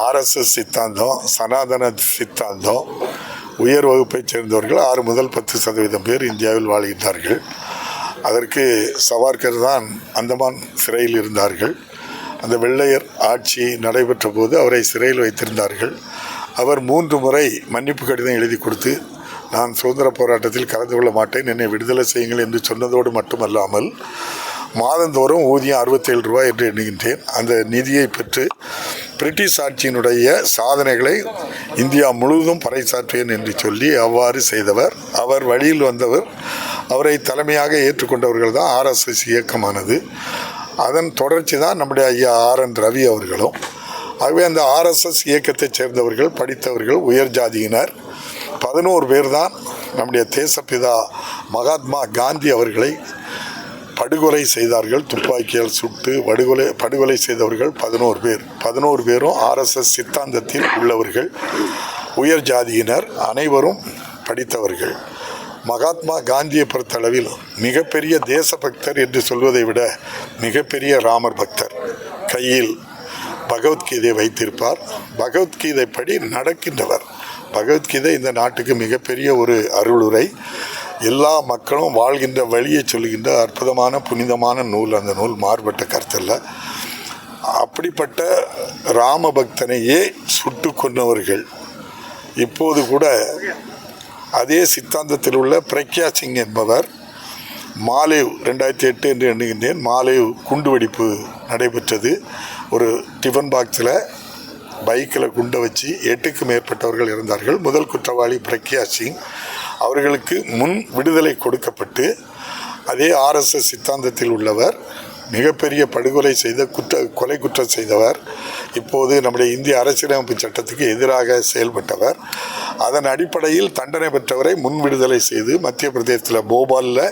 RSS சித்தாந்தம் சனாதன சித்தாந்தம் உயர் வகுப்பைச் சேர்ந்தவர்கள் ஆறு முதல் பத்து சதவீதம் பேர் இந்தியாவில் வாழ்கின்றார்கள். அதற்கு சவார்கர் தான் அந்தமான் சிறையில் இருந்தார்கள். அந்த வெள்ளையர் ஆட்சி நடைபெற்ற போது அவரை சிறையில் வைத்திருந்தார்கள். அவர் மூன்று முறை மன்னிப்பு கடிதம் எழுதி கொடுத்து நான் சுதந்திர போராட்டத்தில் கலந்து கொள்ள மாட்டேன் என்னை விடுதலை செய்யுங்கள் என்று சொன்னதோடு மட்டுமல்லாமல் மாதந்தோறும் ஊதியம் அறுபத்தேழு ரூபாய் என்று எண்ணுகின்றேன். அந்த நிதியை பெற்று பிரிட்டிஷ் ஆட்சியினுடைய சாதனைகளை இந்தியா முழுவதும் பறைசாற்றுவேன் என்று சொல்லி அவ்வாறு செய்தவர். அவர் வழியில் வந்தவர். அவரை தலைமையாக ஏற்றுக்கொண்டவர்கள் தான் ஆர்எஸ்எஸ் இயக்கமானது. அதன் தொடர்ச்சி தான் நம்முடைய ஐயா ஆர் என் ரவி அவர்களும். ஆகவே அந்த ஆர்எஸ்எஸ் இயக்கத்தைச் சேர்ந்தவர்கள் படித்தவர்கள் உயர் ஜாதியினர் பதினோரு பேர் தான் நம்முடைய தேசப்பிதா மகாத்மா காந்தி அவர்களை படுகொலை செய்தார்கள். துப்பாக்கியால் சுட்டு படுகொலை படுகொலை செய்தவர்கள் பதினோரு பேர். பதினோரு பேரும் ஆர்எஸ்எஸ் சித்தாந்தத்தில் உள்ளவர்கள். உயர் ஜாதியினர் அனைவரும் படித்தவர்கள். மகாத்மா காந்தியை பொறுத்தளவில் மிகப்பெரிய தேச பக்தர் என்று சொல்வதை விட மிகப்பெரிய ராமர் பக்தர் கையில் பகவத்கீதையை வைத்திருப்பார். பகவத்கீதை படி நடக்கின்றவர். பகவத்கீதை இந்த நாட்டுக்கு மிகப்பெரிய ஒரு அருளுரை. எல்லா மக்களும் வாழ்கின்ற வழியை சொல்லுகின்ற அற்புதமான புனிதமான நூல் அந்த நூல் மாறுபட்ட கருத்தல்ல. அப்படிப்பட்ட ராம பக்தனையே சுட்டு கொன்னவர்கள் இப்போது கூட அதே சித்தாந்தத்தில் உள்ள பிரக்யா சிங் என்பவர் மாலேவ் ரெண்டாயிரத்தி எட்டு என்று எண்ணுகின்றேன். மாலேவ் குண்டுவெடிப்பு நடைபெற்றது. ஒரு டிஃபன் பாக்ஸில் பைக்கில் குண்டை வச்சு எட்டுக்கு மேற்பட்டவர்கள் இருந்தார்கள். முதல் குற்றவாளி பிரக்யா சிங். அவர்களுக்கு முன் விடுதலை கொடுக்கப்பட்டு அதே ஆர்எஸ்எஸ் சித்தாந்தத்தில் உள்ளவர் மிகப்பெரிய படுகொலை செய்த குற்ற கொலை குற்றம் செய்தவர் இப்போது நம்முடைய இந்திய அரசியலமைப்பு சட்டத்துக்கு எதிராக செயல்பட்டவர். அதன் அடிப்படையில் தண்டனை பெற்றவரை முன் விடுதலை செய்து மத்திய பிரதேசத்தில் போபாலில்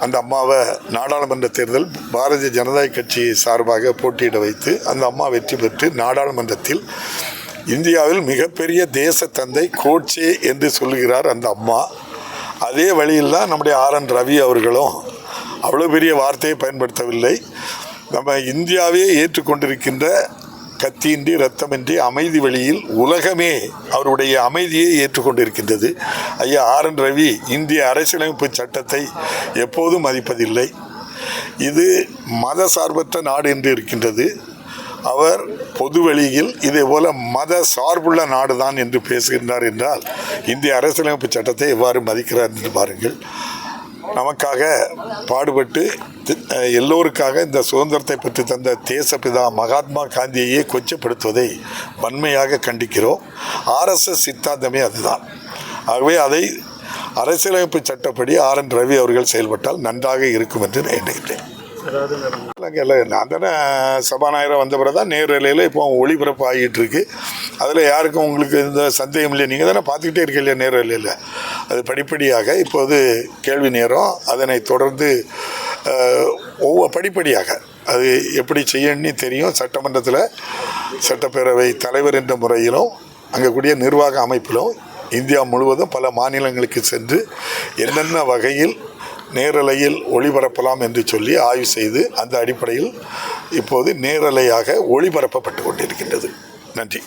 அந்த அம்மாவை நாடாளுமன்ற தேர்தல் பாரதிய ஜனதா கட்சி சார்பாக போட்டியிட வைத்து அந்த அம்மா வெற்றி பெற்று நாடாளுமன்றத்தில் இந்தியாவில் மிகப்பெரிய தேச தந்தை கோட்சே என்று சொல்லுகிறார் அந்த அம்மா. அதே வழியில் தான் நம்முடைய ஆர் என் ரவி அவர்களும் அவ்வளோ பெரிய வார்த்தையை பயன்படுத்தவில்லை. நம்ம இந்தியாவே ஏற்றுக்கொண்டிருக்கின்ற கத்தியின்றி ரத்தமின்றி அமைதி வழியில் உலகமே அவருடைய அமைதியை ஏற்றுக்கொண்டிருக்கின்றது. ஐயா ஆர் என் ரவி இந்திய அரசியலமைப்பு சட்டத்தை எப்போதும் மதிப்பதில்லை. இது மத சார்பற்ற நாடு என்று இருக்கின்றது. அவர் பொது வெளியில் இதே போல மத சார்புள்ள நாடு தான் என்று பேசுகின்றார் என்றால் இந்திய அரசியலமைப்பு சட்டத்தை எவ்வாறு மதிக்கிறார் என்று பாருங்கள். நமக்காக பாடுபட்டு எல்லோருக்காக இந்த சுதந்திரத்தை பெற்று தந்த தேசப்பிதா மகாத்மா காந்தியையே கொச்சப்படுத்துவதை வன்மையாக கண்டிக்கிறோம். ஆர்எஸ்எஸ் சித்தாந்தமே அதுதான். ஆகவே அதை அரசியலமைப்பு சட்டப்படி ஆர் என் ரவி அவர்கள் செயல்பட்டால் நன்றாக இருக்கும் என்று நான் எண்ணுகிறேன் இல்லை. நான் தானே சபாநாயகர் வந்த பிறகு தான் நேரலையில் இப்போ ஒளிபரப்பு ஆகிட்டு இருக்கு அதில் யாருக்கும் உங்களுக்கு இந்த சந்தேகம் இல்லை. நீங்கள் தானே பார்த்துக்கிட்டே இருக்கீங்க நேரலையில் அது படிப்படியாக இப்போது கேள்வி நேரம். அதனை தொடர்ந்து ஒவ்வொரு படிப்படியாக அது எப்படி செய்யணும்னு தெரியும். சட்டமன்றத்தில் சட்டப்பேரவை தலைவர் என்ற முறையிலும் அங்கே கூடிய நிர்வாக அமைப்பிலும் இந்தியா முழுவதும் பல மாநிலங்களுக்கு சென்று என்னென்ன வகையில் நேரலையில் ஒளிபரப்பலாம் என்று சொல்லி ஆய்வு செய்து அந்த அடிப்படையில் இப்போது நேரலையாக ஒளிபரப்பப்பட்டு கொண்டிருக்கின்றது. நன்றி.